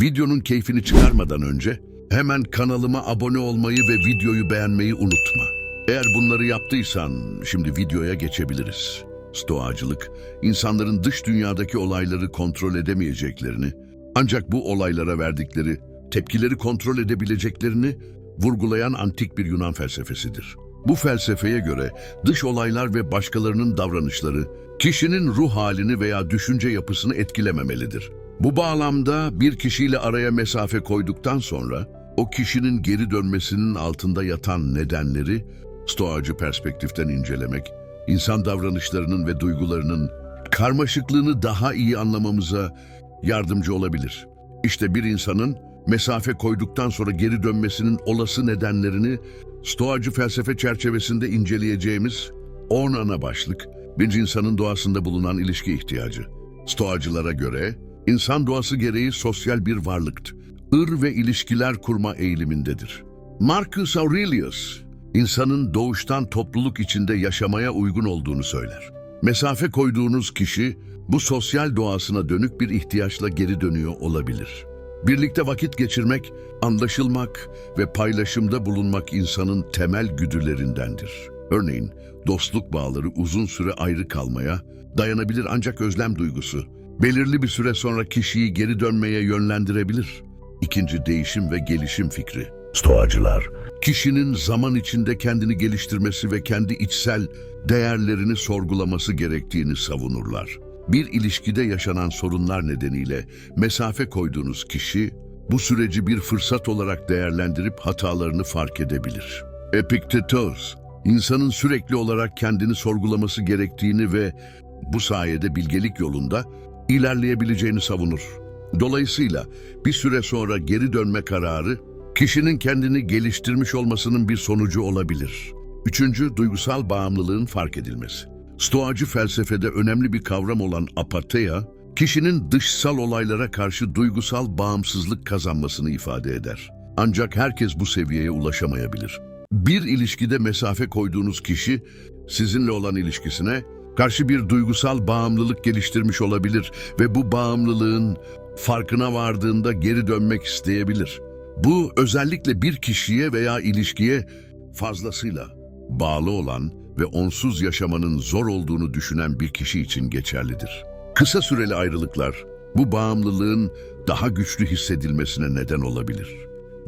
Videonun keyfini çıkarmadan önce hemen kanalıma abone olmayı ve videoyu beğenmeyi unutma. Eğer bunları yaptıysan şimdi videoya geçebiliriz. Stoacılık, insanların dış dünyadaki olayları kontrol edemeyeceklerini, ancak bu olaylara verdikleri tepkileri kontrol edebileceklerini vurgulayan antik bir Yunan felsefesidir. Bu felsefeye göre dış olaylar ve başkalarının davranışları kişinin ruh halini veya düşünce yapısını etkilememelidir. Bu bağlamda bir kişiyle araya mesafe koyduktan sonra o kişinin geri dönmesinin altında yatan nedenleri stoacı perspektiften incelemek, insan davranışlarının ve duygularının karmaşıklığını daha iyi anlamamıza yardımcı olabilir. İşte bir insanın mesafe koyduktan sonra geri dönmesinin olası nedenlerini Stoacı felsefe çerçevesinde inceleyeceğimiz 10 ana başlık, bir insanın doğasında bulunan ilişki ihtiyacı. Stoacılara göre insan doğası gereği sosyal bir varlıktır. Ir ve ilişkiler kurma eğilimindedir. Marcus Aurelius, insanın doğuştan topluluk içinde yaşamaya uygun olduğunu söyler. Mesafe koyduğunuz kişi bu sosyal doğasına dönük bir ihtiyaçla geri dönüyor olabilir. Birlikte vakit geçirmek, anlaşılmak ve paylaşımda bulunmak insanın temel güdülerindendir. Örneğin dostluk bağları uzun süre ayrı kalmaya dayanabilir ancak özlem duygusu belirli bir süre sonra kişiyi geri dönmeye yönlendirebilir. İkinci değişim ve gelişim fikri. Stoacılar, kişinin zaman içinde kendini geliştirmesi ve kendi içsel değerlerini sorgulaması gerektiğini savunurlar. Bir ilişkide yaşanan sorunlar nedeniyle mesafe koyduğunuz kişi, bu süreci bir fırsat olarak değerlendirip hatalarını fark edebilir. Epiktetos, insanın sürekli olarak kendini sorgulaması gerektiğini ve bu sayede bilgelik yolunda ilerleyebileceğini savunur. Dolayısıyla bir süre sonra geri dönme kararı, kişinin kendini geliştirmiş olmasının bir sonucu olabilir. Üçüncü, duygusal bağımlılığın fark edilmesi. Stoacı felsefede önemli bir kavram olan apateia, kişinin dışsal olaylara karşı duygusal bağımsızlık kazanmasını ifade eder. Ancak herkes bu seviyeye ulaşamayabilir. Bir ilişkide mesafe koyduğunuz kişi, sizinle olan ilişkisine karşı bir duygusal bağımlılık geliştirmiş olabilir ve bu bağımlılığın farkına vardığında geri dönmek isteyebilir. Bu özellikle bir kişiye veya ilişkiye fazlasıyla bağlı olan ve onsuz yaşamanın zor olduğunu düşünen bir kişi için geçerlidir. Kısa süreli ayrılıklar bu bağımlılığın daha güçlü hissedilmesine neden olabilir.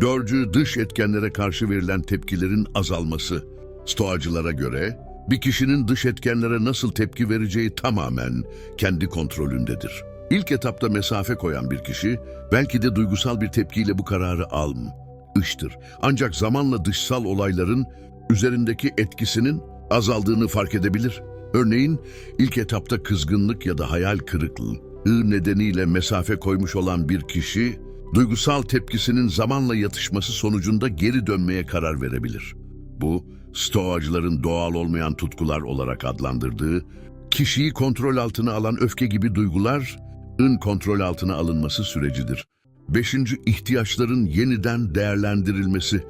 Dördüncü, dış etkenlere karşı verilen tepkilerin azalması. Stoacılara göre bir kişinin dış etkenlere nasıl tepki vereceği tamamen kendi kontrolündedir. İlk etapta mesafe koyan bir kişi belki de duygusal bir tepkiyle bu kararı almıştır. Ancak zamanla dışsal olayların üzerindeki etkisinin azaldığını fark edebilir. Örneğin ilk etapta kızgınlık ya da hayal kırıklığı nedeniyle mesafe koymuş olan bir kişi, duygusal tepkisinin zamanla yatışması sonucunda geri dönmeye karar verebilir. Bu, Stoacıların doğal olmayan tutkular olarak adlandırdığı, kişiyi kontrol altına alan öfke gibi duygular, ın kontrol altına alınması sürecidir. Beşinci, ihtiyaçların yeniden değerlendirilmesi.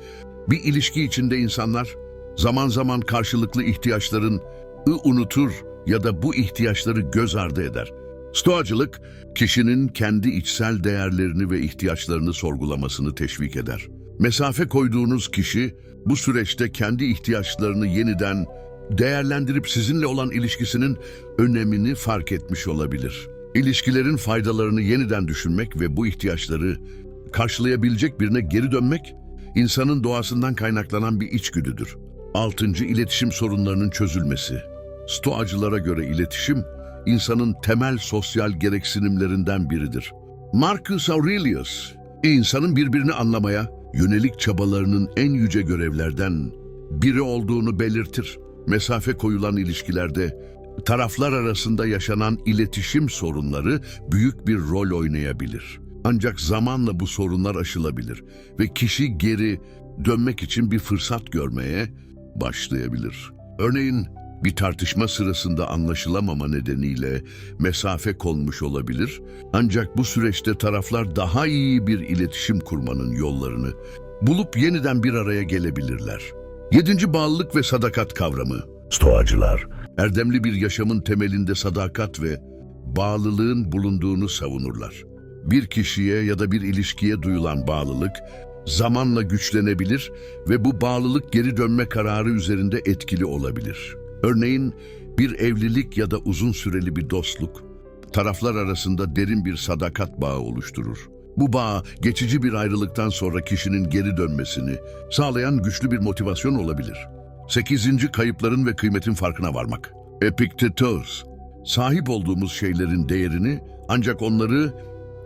Bir ilişki içinde insanlar, zaman zaman karşılıklı ihtiyaçların ı unutur ya da bu ihtiyaçları göz ardı eder. Stoacılık, kişinin kendi içsel değerlerini ve ihtiyaçlarını sorgulamasını teşvik eder. Mesafe koyduğunuz kişi, bu süreçte kendi ihtiyaçlarını yeniden değerlendirip sizinle olan ilişkisinin önemini fark etmiş olabilir. İlişkilerin faydalarını yeniden düşünmek ve bu ihtiyaçları karşılayabilecek birine geri dönmek, insanın doğasından kaynaklanan bir içgüdüdür. Altıncı, iletişim sorunlarının çözülmesi. Stoacılara göre iletişim, insanın temel sosyal gereksinimlerinden biridir. Marcus Aurelius, insanın birbirini anlamaya yönelik çabalarının en yüce görevlerden biri olduğunu belirtir. Mesafe koyulan ilişkilerde taraflar arasında yaşanan iletişim sorunları büyük bir rol oynayabilir. Ancak zamanla bu sorunlar aşılabilir ve kişi geri dönmek için bir fırsat görmeye başlayabilir. Örneğin bir tartışma sırasında anlaşılamama nedeniyle mesafe konmuş olabilir. Ancak bu süreçte taraflar daha iyi bir iletişim kurmanın yollarını bulup yeniden bir araya gelebilirler. Yedinci bağlılık ve sadakat kavramı. Stoacılar, erdemli bir yaşamın temelinde sadakat ve bağlılığın bulunduğunu savunurlar. Bir kişiye ya da bir ilişkiye duyulan bağlılık zamanla güçlenebilir ve bu bağlılık geri dönme kararı üzerinde etkili olabilir. Örneğin bir evlilik ya da uzun süreli bir dostluk taraflar arasında derin bir sadakat bağı oluşturur. Bu bağ geçici bir ayrılıktan sonra kişinin geri dönmesini sağlayan güçlü bir motivasyon olabilir. Sekizinci kayıpların ve kıymetin farkına varmak. Epiktetos, sahip olduğumuz şeylerin değerini ancak onları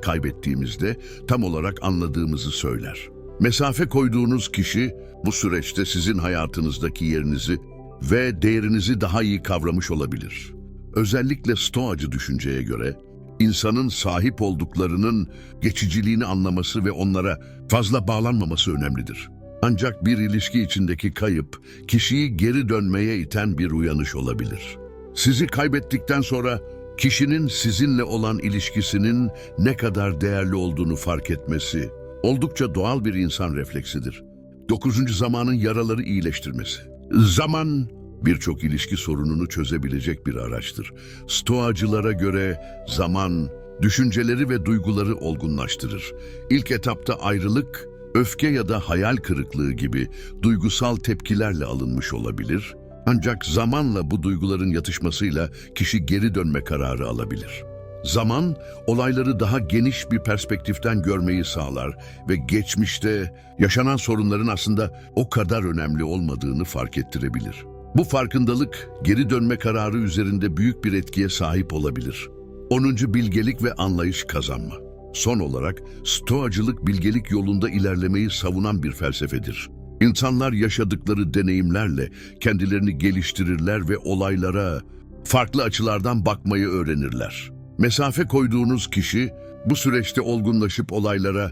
kaybettiğimizde tam olarak anladığımızı söyler. Mesafe koyduğunuz kişi bu süreçte sizin hayatınızdaki yerinizi ve değerinizi daha iyi kavramış olabilir. Özellikle stoacı düşünceye göre insanın sahip olduklarının geçiciliğini anlaması ve onlara fazla bağlanmaması önemlidir. Ancak bir ilişki içindeki kayıp kişiyi geri dönmeye iten bir uyanış olabilir. Sizi kaybettikten sonra kişinin sizinle olan ilişkisinin ne kadar değerli olduğunu fark etmesi oldukça doğal bir insan refleksidir. Dokuzuncu zamanın yaraları iyileştirmesi. Zaman birçok ilişki sorununu çözebilecek bir araçtır. Stoacılara göre zaman düşünceleri ve duyguları olgunlaştırır. İlk etapta ayrılık, öfke ya da hayal kırıklığı gibi duygusal tepkilerle alınmış olabilir. Ancak zamanla bu duyguların yatışmasıyla kişi geri dönme kararı alabilir. Zaman, olayları daha geniş bir perspektiften görmeyi sağlar ve geçmişte yaşanan sorunların aslında o kadar önemli olmadığını fark ettirebilir. Bu farkındalık, geri dönme kararı üzerinde büyük bir etkiye sahip olabilir. 10. Bilgelik ve anlayış kazanma. Son olarak, Stoacılık bilgelik yolunda ilerlemeyi savunan bir felsefedir. İnsanlar yaşadıkları deneyimlerle kendilerini geliştirirler ve olaylara farklı açılardan bakmayı öğrenirler. Mesafe koyduğunuz kişi bu süreçte olgunlaşıp olaylara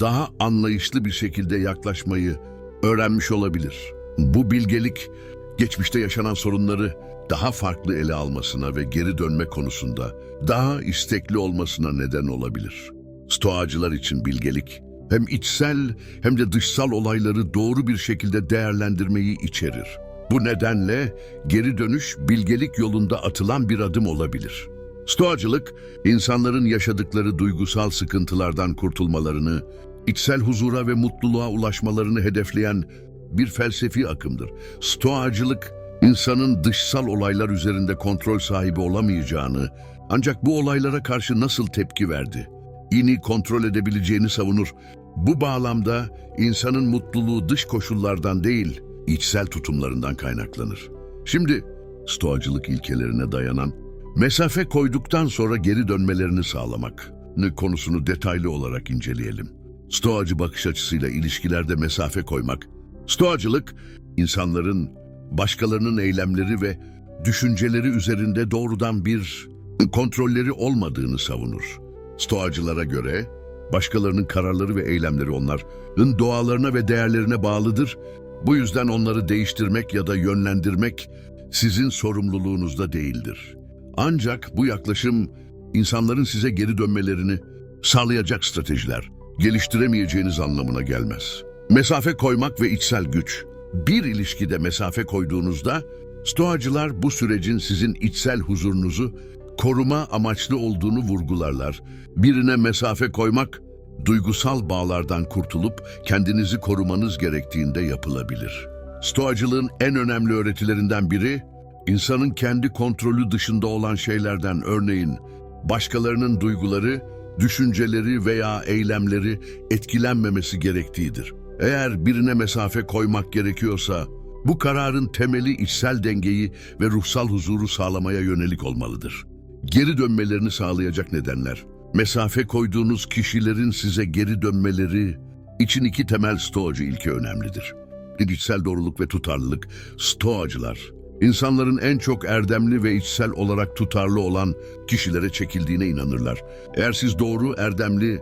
daha anlayışlı bir şekilde yaklaşmayı öğrenmiş olabilir. Bu bilgelik geçmişte yaşanan sorunları daha farklı ele almasına ve geri dönme konusunda daha istekli olmasına neden olabilir. Stoacılar için bilgelik hem içsel hem de dışsal olayları doğru bir şekilde değerlendirmeyi içerir. Bu nedenle geri dönüş bilgelik yolunda atılan bir adım olabilir. Stoacılık, insanların yaşadıkları duygusal sıkıntılardan kurtulmalarını, içsel huzura ve mutluluğa ulaşmalarını hedefleyen bir felsefi akımdır. Stoacılık, insanın dışsal olaylar üzerinde kontrol sahibi olamayacağını, ancak bu olaylara karşı nasıl tepki verdi, ini kontrol edebileceğini savunur. Bu bağlamda insanın mutluluğu dış koşullardan değil, içsel tutumlarından kaynaklanır. Şimdi stoacılık ilkelerine dayanan mesafe koyduktan sonra geri dönmelerini sağlamak konusunu detaylı olarak inceleyelim. Stoacı bakış açısıyla ilişkilerde mesafe koymak. Stoacılık, insanların başkalarının eylemleri ve düşünceleri üzerinde doğrudan bir kontrolleri olmadığını savunur. Stoacılara göre başkalarının kararları ve eylemleri onların doğalarına ve değerlerine bağlıdır. Bu yüzden onları değiştirmek ya da yönlendirmek sizin sorumluluğunuzda değildir. Ancak bu yaklaşım insanların size geri dönmelerini sağlayacak stratejiler geliştiremeyeceğiniz anlamına gelmez. Mesafe koymak ve içsel güç. Bir ilişkide mesafe koyduğunuzda Stoacılar bu sürecin sizin içsel huzurunuzu koruma amaçlı olduğunu vurgularlar. Birine mesafe koymak, duygusal bağlardan kurtulup kendinizi korumanız gerektiğinde yapılabilir. Stoacılığın en önemli öğretilerinden biri, insanın kendi kontrolü dışında olan şeylerden örneğin başkalarının duyguları, düşünceleri veya eylemleri etkilenmemesi gerektiğidir. Eğer birine mesafe koymak gerekiyorsa, bu kararın temeli içsel dengeyi ve ruhsal huzuru sağlamaya yönelik olmalıdır. Geri dönmelerini sağlayacak nedenler. Mesafe koyduğunuz kişilerin size geri dönmeleri için iki temel stoacı ilke önemlidir. İçsel doğruluk ve tutarlılık. Stoacılar, insanların en çok erdemli ve içsel olarak tutarlı olan kişilere çekildiğine inanırlar. Eğer siz doğru, erdemli,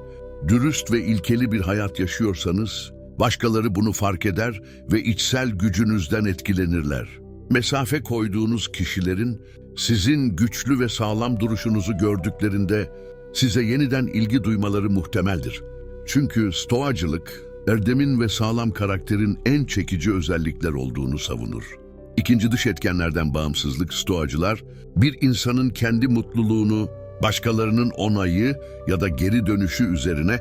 dürüst ve ilkeli bir hayat yaşıyorsanız, başkaları bunu fark eder ve içsel gücünüzden etkilenirler. Mesafe koyduğunuz kişilerin sizin güçlü ve sağlam duruşunuzu gördüklerinde size yeniden ilgi duymaları muhtemeldir. Çünkü stoacılık, erdemin ve sağlam karakterin en çekici özellikler olduğunu savunur. İkinci dış etkenlerden bağımsızlık stoacılar, bir insanın kendi mutluluğunu başkalarının onayı ya da geri dönüşü üzerine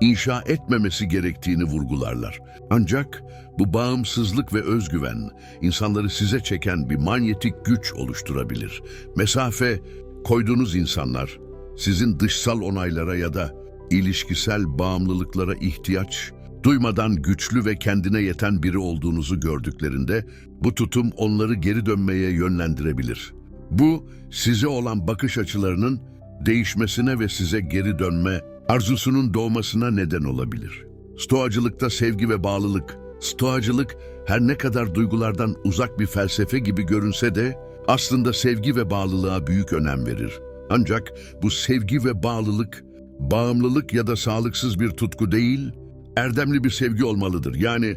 inşa etmemesi gerektiğini vurgularlar. Ancak bu bağımsızlık ve özgüven insanları size çeken bir manyetik güç oluşturabilir. Mesafe koyduğunuz insanlar sizin dışsal onaylara ya da ilişkisel bağımlılıklara ihtiyaç duymadan güçlü ve kendine yeten biri olduğunuzu gördüklerinde bu tutum onları geri dönmeye yönlendirebilir. Bu size olan bakış açılarının değişmesine ve size geri dönme arzusunun doğmasına neden olabilir. Stoacılıkta sevgi ve bağlılık. Stoacılık her ne kadar duygulardan uzak bir felsefe gibi görünse de aslında sevgi ve bağlılığa büyük önem verir. Ancak bu sevgi ve bağlılık bağımlılık ya da sağlıksız bir tutku değil, erdemli bir sevgi olmalıdır. Yani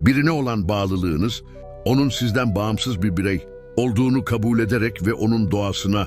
birine olan bağlılığınız onun sizden bağımsız bir birey olduğunu kabul ederek ve onun doğasına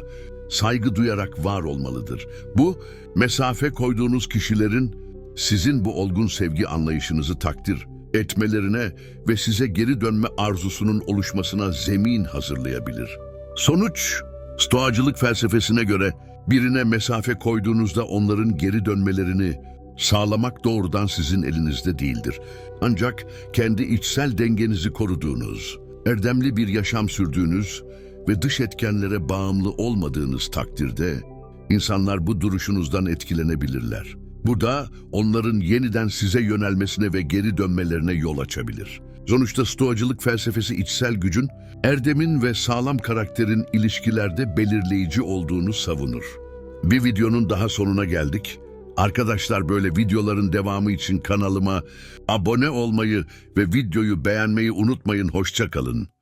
saygı duyarak var olmalıdır. Bu mesafe koyduğunuz kişilerin sizin bu olgun sevgi anlayışınızı takdir etmelerine ve size geri dönme arzusunun oluşmasına zemin hazırlayabilir. Sonuç, stoacılık felsefesine göre birine mesafe koyduğunuzda onların geri dönmelerini sağlamak doğrudan sizin elinizde değildir. Ancak kendi içsel dengenizi koruduğunuz, erdemli bir yaşam sürdüğünüz ve dış etkenlere bağımlı olmadığınız takdirde insanlar bu duruşunuzdan etkilenebilirler. Bu da onların yeniden size yönelmesine ve geri dönmelerine yol açabilir. Sonuçta stoacılık felsefesi içsel gücün, erdemin ve sağlam karakterin ilişkilerde belirleyici olduğunu savunur. Bir videonun daha sonuna geldik. Arkadaşlar böyle videoların devamı için kanalıma abone olmayı ve videoyu beğenmeyi unutmayın. Hoşça kalın.